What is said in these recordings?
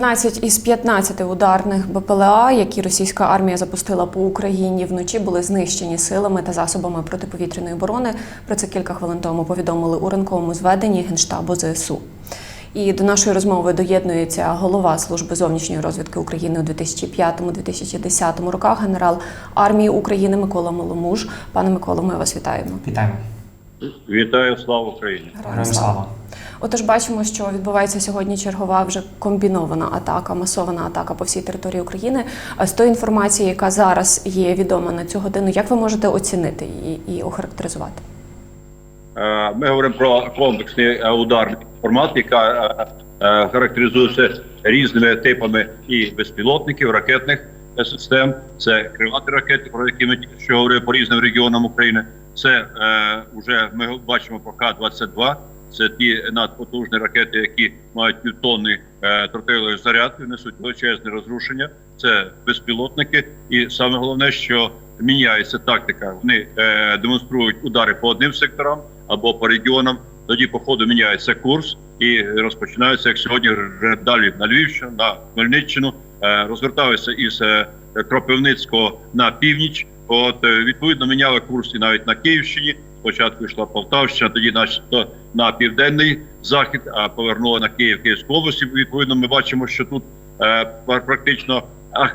12 із 15 ударних БПЛА, які російська армія запустила по Україні вночі, були знищені силами та засобами протиповітряної оборони. Про це кілька хвилин тому повідомили у ранковому зведенні Генштабу ЗСУ. І до нашої розмови доєднується голова служби зовнішньої розвідки України у 2005-2010 роках, генерал армії України Микола Маломуж. Пане Миколо, ми вас вітаємо. Вітаємо. Вітаю, слава Україні! Героям слава. Отож, бачимо, що відбувається сьогодні чергова вже комбінована атака, масована атака по всій території України. А З тої інформації, яка зараз є відома на цю годину, як ви можете оцінити її і охарактеризувати? Е, Ми говоримо про комплексний е, ударний формат, яка е, характеризується різними типами і безпілотників, ракетних систем. Це крилаті ракети, про які ми що говорили по різним регіонам України. Це е, вже ми бачимо по К-22. Це ті надпотужні ракети, які мають півтонни е, тротилової зарядки, несуть величезне розрушення. Це безпілотники, і саме головне, що міняється тактика. Вони е, демонструють удари по одним секторам або по регіонам. Тоді по ходу міняється курс і розпочинаються як сьогодні далі на Львівщину, на Хмельниччину, е, розвертаються із е, Кропивницького на північ. От е, відповідно міняли курс і навіть на Київщині. Спочатку йшла Полтавщина, тоді начебто на південний захід, а повернула на Київ Київську область. Відповідно, ми бачимо, що тут е, практично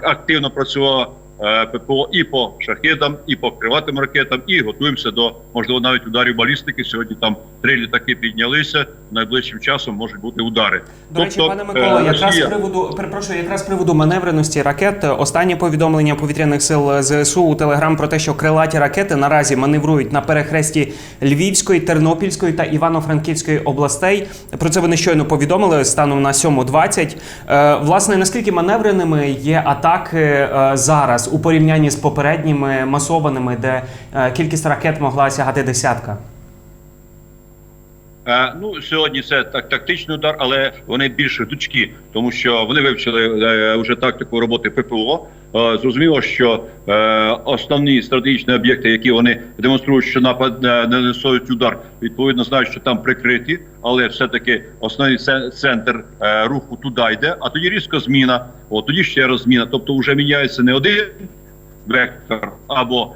активно працювала е, ППО і по шахедам, і по криватим ракетам, і готуємося до можливо навіть ударів балістики. Сьогодні там три літаки піднялися. Найближчим часом можуть бути удари. До речі, Тобто, пане Миколо, е, якраз з Росія- приводу перепрошую, якраз з приводу маневреності ракет. Останнє повідомлення повітряних сил ЗСУ у Телеграм про те, що крилаті ракети наразі маневрують на перехресті Львівської, Тернопільської та Івано-Франківської областей. Про це вони щойно повідомили станом на 7.20. Е, Власне, наскільки маневреними є атаки е, зараз у порівнянні з попередніми масованими, де е, кількість ракет могла сягати десятка? Е, ну сьогодні це так тактичний удар, але вони більш гнучкі, тому що вони вивчили е, вже тактику роботи ППО. Е, зрозуміло, що основні стратегічні об'єкти, які вони демонструють, що напад е, не несуть удар, відповідно знають, що там прикриті, але все таки основний центр руху туди йде. А тоді різко зміна. О, тоді ще раз зміна. Тобто, вже міняється не один вектор або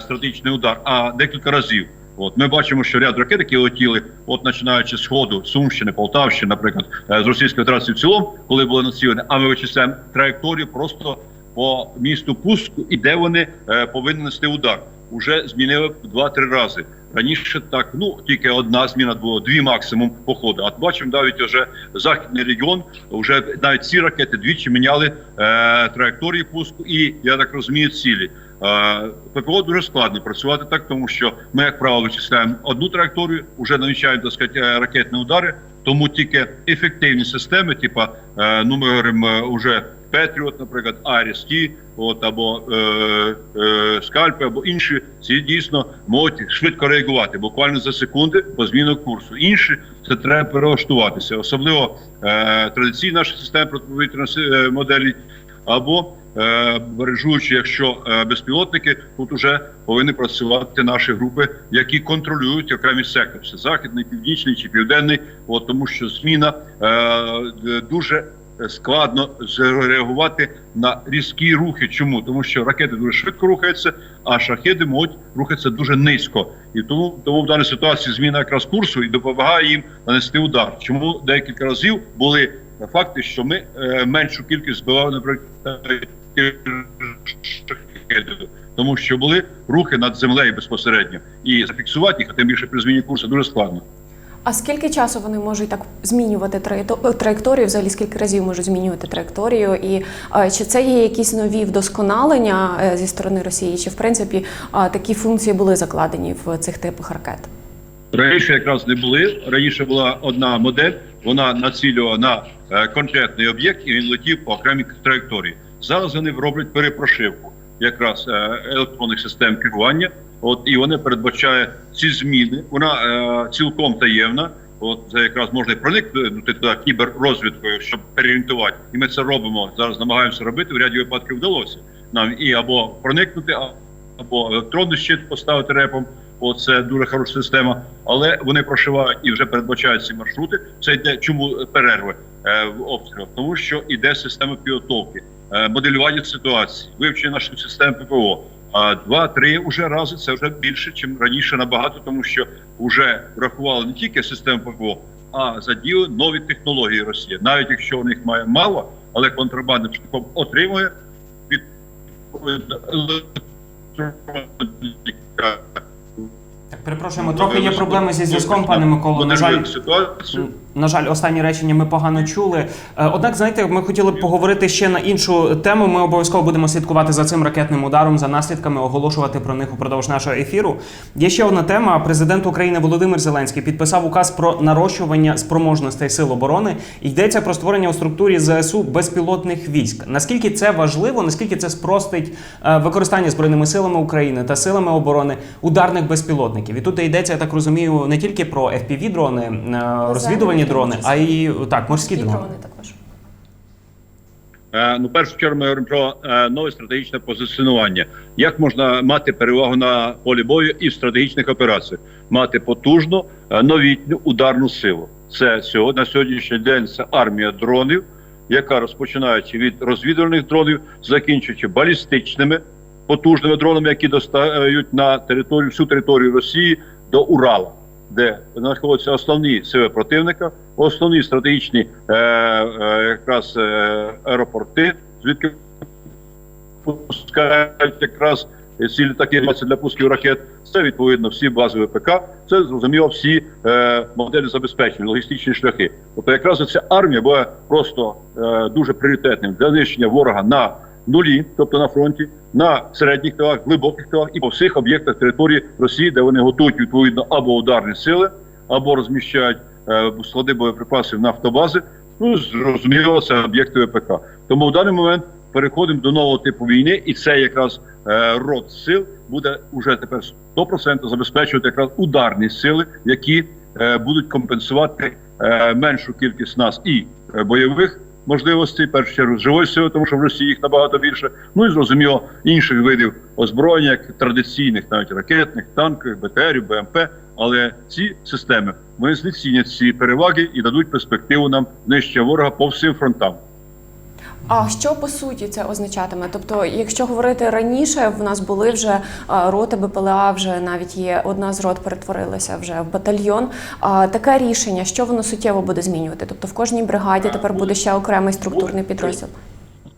стратегічний удар, а декілька разів. От ми бачимо, що ряд ракет, які летіли, от починаючи з сходу Сумщини, Полтавщини, наприклад, е, з Російської Федерації в цілому, коли були націлені, а ми вичисляємо траєкторію просто по місту пуску і де вони е, повинні нести удар. Уже змінили два-три рази. Раніше так, ну тільки одна зміна було, дві максимум по ходу. А бачимо навіть вже західний регіон, вже навіть ці ракети двічі міняли е, траєкторії пуску і я так розумію, цілі. Е, ППО дуже складно працювати так, тому що ми, як правило, вичисляємо одну траєкторію, вже навчаємо так сказати, е, ракетні удари. Тому тільки ефективні системи, типа е, ну ми говоримо уже Петріот, наприклад, Аріс Ті, от або е, е, скальпи, або інші, ці дійсно можуть швидко реагувати, буквально за секунди по зміну курсу. Інші це треба перелаштуватися, особливо е, традиційна наша система протиповітряної моделі або е, бережуючи, якщо е, безпілотники, тут вже повинні працювати наші групи, які контролюють окремі сектори, це західний, північний чи південний, от, тому що зміна е, дуже складно зреагувати на різкі рухи. Чому? Тому що ракети дуже швидко рухаються, а шахеди можуть рухатися дуже низько. І тому, тому в даній ситуації зміна якраз курсу і допомагає їм нанести удар. Чому декілька разів були факти, що ми е, меншу кількість збивали, наприклад, тому що були рухи над землею безпосередньо, і зафіксувати їх, а тим більше при зміні курсу дуже складно. А скільки часу вони можуть так змінювати траєкторію? Взагалі скільки разів можуть змінювати траєкторію? І чи це є якісь нові вдосконалення е, зі сторони Росії? Чи в принципі такі функції були закладені в цих типах ракет? Раніше якраз не були. Раніше була одна модель, вона націлювала на е, конкретний об'єкт, і він летів по окремій траєкторії. Зараз вони роблять перепрошивку якраз е, електронних систем керування. От і вони передбачає ці зміни. Вона е, цілком таємна. От це якраз можна проникнути туди кіберрозвідкою, щоб переорієнтувати. І ми це робимо зараз. Намагаємося робити. В ряді випадків вдалося нам і або проникнути, або електронний щит поставити репом. О, це дуже хороша система, але вони прошивають і вже передбачають ці маршрути. Це йде чому перерви е, в обстрілах? Тому що йде система підготовки, моделювання ситуації, вивчення нашої системи ППО. А два-три уже рази це вже більше, ніж раніше набагато, тому що вже врахували не тільки систему ППО, а задіяли нові технології Росії. Навіть якщо у них має мало, але контрабандним шляхом отримує від Так, перепрошуємо, трохи є проблеми зі зв'язком, пане Миколо. На жаль, ситуацію. На жаль, останні речення ми погано чули. Е, Однак, знаєте, ми хотіли б поговорити ще на іншу тему. Ми обов'язково будемо слідкувати за цим ракетним ударом, за наслідками, оголошувати про них упродовж нашого ефіру. Є ще одна тема. Президент України Володимир Зеленський підписав указ про нарощування спроможностей сил оборони. Йдеться про створення у структурі ЗСУ безпілотних військ. Наскільки це важливо, наскільки це спростить е, використання збройними силами України та силами оборони ударних безпілотників? І тут йдеться, я так розумію, не тільки про fpv дрони, е, розвідувальні дрони, а й так, морські дрони. дрони також. Е, Ну, першу чергу ми говоримо про е, нове стратегічне позиціонування. Як можна мати перевагу на полі бою і в стратегічних операціях? Мати потужну е, новітню ударну силу. Це сьогодні на сьогоднішній день це армія дронів, яка розпочинаючи від розвідувальних дронів, закінчуючи балістичними потужними дронами, які достають на територію всю територію Росії до Урала, де знаходяться основні сили противника, основні стратегічні е, е, якраз е, аеропорти, звідки пускають якраз ці літаки для пусків ракет. Це відповідно всі базові ПК. Це зрозуміло всі е, моделі забезпечення, логістичні шляхи. Тобто, якраз ця армія була просто е, дуже пріоритетним для знищення ворога на нулі, тобто на фронті, на середніх тилах, глибоких тилах і по всіх об'єктах території Росії, де вони готують відповідно або ударні сили, або розміщають е, склади боєприпасів нафтобази. Ну зрозуміло, це об'єкти ВПК. Тому в даний момент переходимо до нового типу війни, і це якраз е, род сил буде уже тепер 100% забезпечувати якраз ударні сили, які е, будуть компенсувати е, меншу кількість нас і е, бойових можливостей, першу чергу живої сили, тому що в Росії їх набагато більше. Ну і зрозуміло інших видів озброєння, як традиційних, навіть ракетних, танкових, БТРів, БМП. Але ці системи вони знецінять ці переваги і дадуть перспективу нам знищення ворога по всім фронтам. А що по суті це означатиме? Тобто, якщо говорити раніше, в нас були вже роти БПЛА, вже навіть є одна з рот перетворилася вже в батальйон. А таке рішення, що воно суттєво буде змінювати? Тобто в кожній бригаді тепер буде ще окремий структурний підрозділ.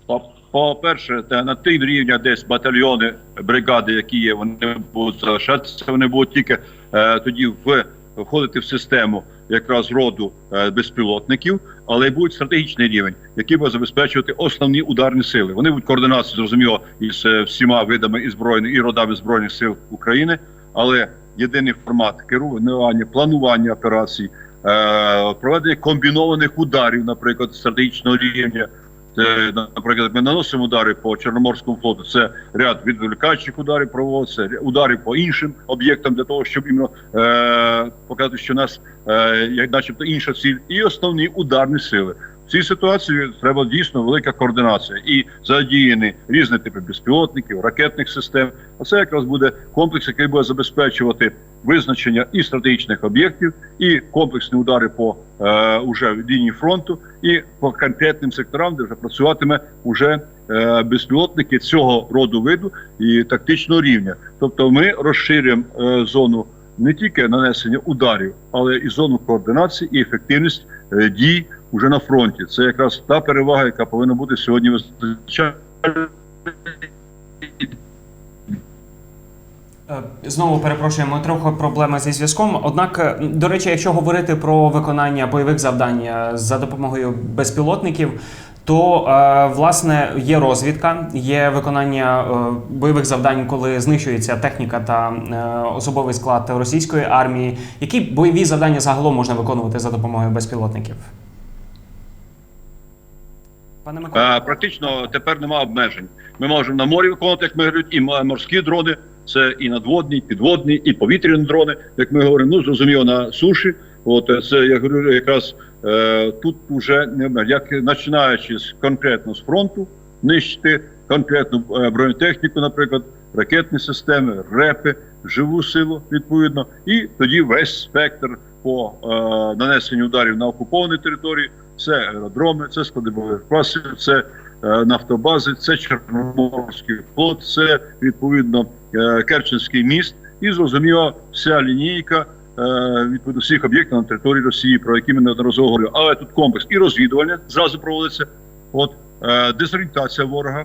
По- По-перше, те, на тим рівня десь батальйони, бригади, які є, вони будуть залишатися. Вони будуть тільки е, тоді в, входити в систему якраз роду е, безпілотників, але й будуть стратегічний рівень, який буде забезпечувати основні ударні сили. Вони будуть координації, зрозуміло, із е, всіма видами і збройних і родами збройних сил України, але єдиний формат керування, планування операцій, е, проведення комбінованих ударів, наприклад, стратегічного рівня. Це, наприклад, ми наносимо удари по Чорноморському флоту. Це ряд відволікаючих ударів проводиться, удари по іншим об'єктам для того, щоб іменно е, показати, що у нас е, начебто інша ціль, і основні ударні сили. В цій ситуації треба дійсно велика координація і задіяні різні типи безпілотників, ракетних систем. А це якраз буде комплекс, який буде забезпечувати визначення і стратегічних об'єктів, і комплексні удари по е, уже лінії фронту, і по конкретним секторам, де вже працюватиме уже е, безпілотники цього роду виду і тактичного рівня. Тобто, ми розширюємо е, зону не тільки нанесення ударів, але і зону координації і ефективність е, дій уже на фронті. Це якраз та перевага, яка повинна бути сьогодні визначальною. Е, Знову перепрошуємо, трохи проблеми зі зв'язком. Однак, е, до речі, якщо говорити про виконання бойових завдань е, за допомогою безпілотників, то е, власне є розвідка, є виконання е, бойових завдань, коли знищується техніка та е, особовий склад російської армії. Які бойові завдання загалом можна виконувати за допомогою безпілотників? Пане Микола. Е, Практично тепер немає обмежень. Ми можемо на морі виконувати, як ми говорять, і морські дрони. Це і надводні, і підводні, і повітряні дрони, як ми говоримо. Ну зрозуміло на суші. От е, це я говорю, якраз е, тут не як починаючи з конкретно з фронту, нищити конкретну е, бронетехніку, наприклад, ракетні системи, репи, живу силу відповідно, і тоді весь спектр по е, нанесенню ударів на окуповані території. Це аеродроми, це склади боєприпасів, це е, нафтобази, це Чорноморський флот, це відповідно Керченський міст, і зрозуміло, вся лінійка е, відповідно всіх об'єктів на території Росії, про які ми неодноразово говорили. Але тут комплекс і розвідування зразу проводиться. От е, дезорієнтація ворога,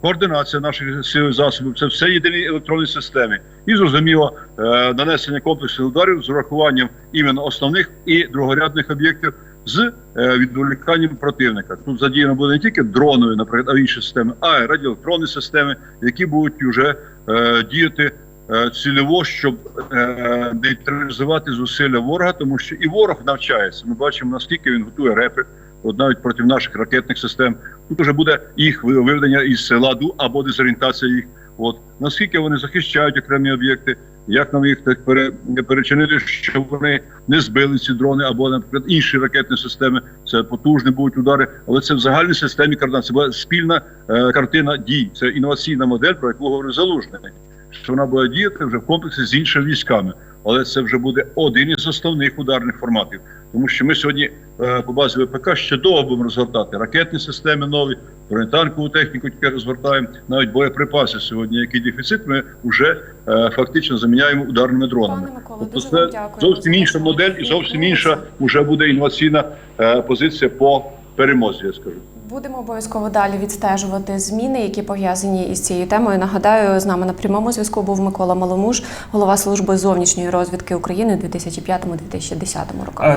координація наших сил засобів це все єдині електронні системи. І зрозуміло, е, нанесення комплексних ударів з урахуванням іменно основних і другорядних об'єктів з е, відволіканням противника. Тут задіяно буде не тільки дронові, наприклад, а інші системи, а й радіоелектронні системи, які будуть вже е, діяти е, цільово, щоб е, нейтралізувати зусилля ворога, тому що і ворог навчається. Ми бачимо наскільки він готує репи, от навіть проти наших ракетних систем. Тут вже буде їх ви- виведення із села ду або дезорієнтація їх. От наскільки вони захищають окремі об'єкти, як нам їх так пере, перечинити, щоб вони не збили ці дрони, або, наприклад, інші ракетні системи. Це потужні будуть удари, але це в загальній системі координат. Це була спільна е, картина дій. Це інноваційна модель, про яку говорив Залужний. Що вона буде діяти вже в комплексі з іншими військами, але це вже буде один із основних ударних форматів, тому що ми сьогодні е, по базі ВПК ще довго будемо розгортати ракетні системи нові, бронетанкову техніку тільки розгортаємо, навіть боєприпаси сьогодні, який дефіцит, ми вже е, фактично заміняємо ударними дронами. Пане Миколо, Тобто дуже це вам дякую. зовсім інша модель і зовсім інша вже буде інноваційна е, позиція по перемозі. Я скажу. Будемо обов'язково далі відстежувати зміни, які пов'язані із цією темою. Нагадаю, з нами на прямому зв'язку був Микола Маломуж, голова служби зовнішньої розвідки України у 2005-2010 роках. Е,